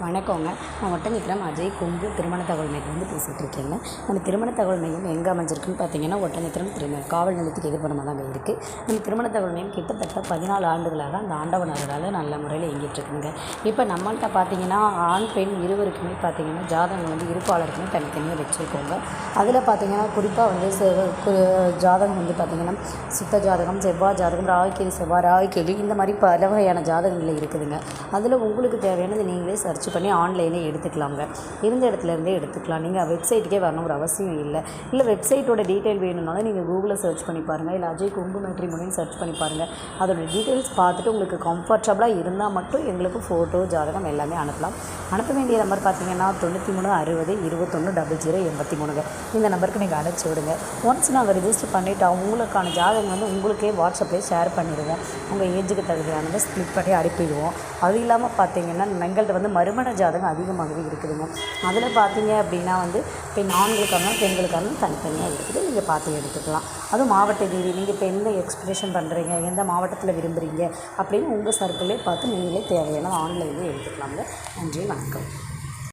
வணக்கங்க. நான் ஒட்டன்சத்திரம் அஜய் கொங்கு திருமண தகவல் மையத்துலேருந்து பேசிகிட்டு இருக்கேங்க நம்ம திருமண தகவல் மையம் எங்கே அமைஞ்சிருக்குன்னு பார்த்தீங்கன்னா ஒட்டன்சத்திரம் திரு காவல் நிலையத்துக்கு எதிர்ப்புறமாக தாங்க இருக்குது நம்ம திருமண தகவல் மையம் கிட்டத்தட்ட பதினாலு ஆண்டுகளாக அந்த ஆண்டவன் நல்ல முறையில் இயங்கிட்டு இருக்குங்க இப்போ நம்மள்கிட்ட பார்த்தீங்கன்னா ஆண் பெண் இருவருக்குமே பார்த்தீங்கன்னா ஜாதகம் வந்து இருப்பாளருக்குமே தனித்தனியாக வச்சுருக்கோங்க. அதில் பார்த்தீங்கன்னா குறிப்பாக வந்து ஜாதகம் வந்து பார்த்தீங்கன்னா சுத்த ஜாதகம் செவ்வாய் ஜாதகம் ராகுகேது செவ்வாய் ராகுகேது இந்த மாதிரி பல வகையான ஜாதகங்கள் இருக்குதுங்க. அதில் உங்களுக்கு தேவையானது நீங்களே சர்ச் சர்ச் பண்ணி ஆன்லைனே எடுத்துக்கலாங்க. இருந்த இடத்துலேருந்தே எடுத்துக்கலாம். நீங்கள் வெப்சைட்டுக்கே வரணுங்கிற அவசியம் இல்லை. இல்லை வெப்சைட்டோட டீட்டெயில் வேணும்னாலும் நீங்கள் கூகுளில் சர்ச் பண்ணி பாருங்கள் இல்லை அஜய் குங்கு மேட்ரிமோனின்னு சர்ச் பண்ணி பாருங்கள் அதோட டீட்டெயில்ஸ் பார்த்துட்டு உங்களுக்கு கம்ஃபர்டபுளாக இருந்தால் மட்டும் எங்களுக்கு ஃபோட்டோ ஜாதகம் எல்லாமே அனுப்பலாம். அனுப்ப வேண்டிய நம்பர் பார்த்தீங்கன்னா தொண்ணூற்றி மூணு அறுபது இருபத்தொன்று டபுள் ஜீரோ எண்பத்தி மூணுங்க. இந்த நம்பருக்கு நீங்கள் அனுப்பிச்சி விடுங்க. ஒன்ஸ் நாங்கள் ரிஜிஸ்டர் பண்ணிவிட்டு உங்களுக்கான ஜாதகம் வந்து உங்களுக்கே வாட்ஸ்அப்லேயே ஷேர் பண்ணிடுவோம். உங்கள் ஏஜுக்கு தகுதியானதை ஸ்ப்ளிட் பண்ணி அனுப்பிடுவோம். அது இல்லாமல் பார்த்தீங்கன்னா எங்கள்கிட்ட வந்து மறுமண ஜாதகம் அதிகமாகவே இருக்குதுங்க அதில் பார்த்தீங்க அப்படின்னா வந்து பெண் ஆண்களுக்கான பெண்களுக்கான தனித்தனியாக இருக்குது. நீங்கள் பார்த்து எடுத்துக்கலாம். அதுவும் மாவட்ட ரீதி நீங்கள் இப்போ எந்த எக்ஸ்பிரஷன் பண்ணுறீங்க எந்த மாவட்டத்தில் விரும்புகிறீங்க அப்படின்னு உங்கள் சர்க்கிளே பார்த்து நீங்களே தேவையான ஆன்லைனில் எடுத்துக்கலாங்க. நன்றி வணக்கம்.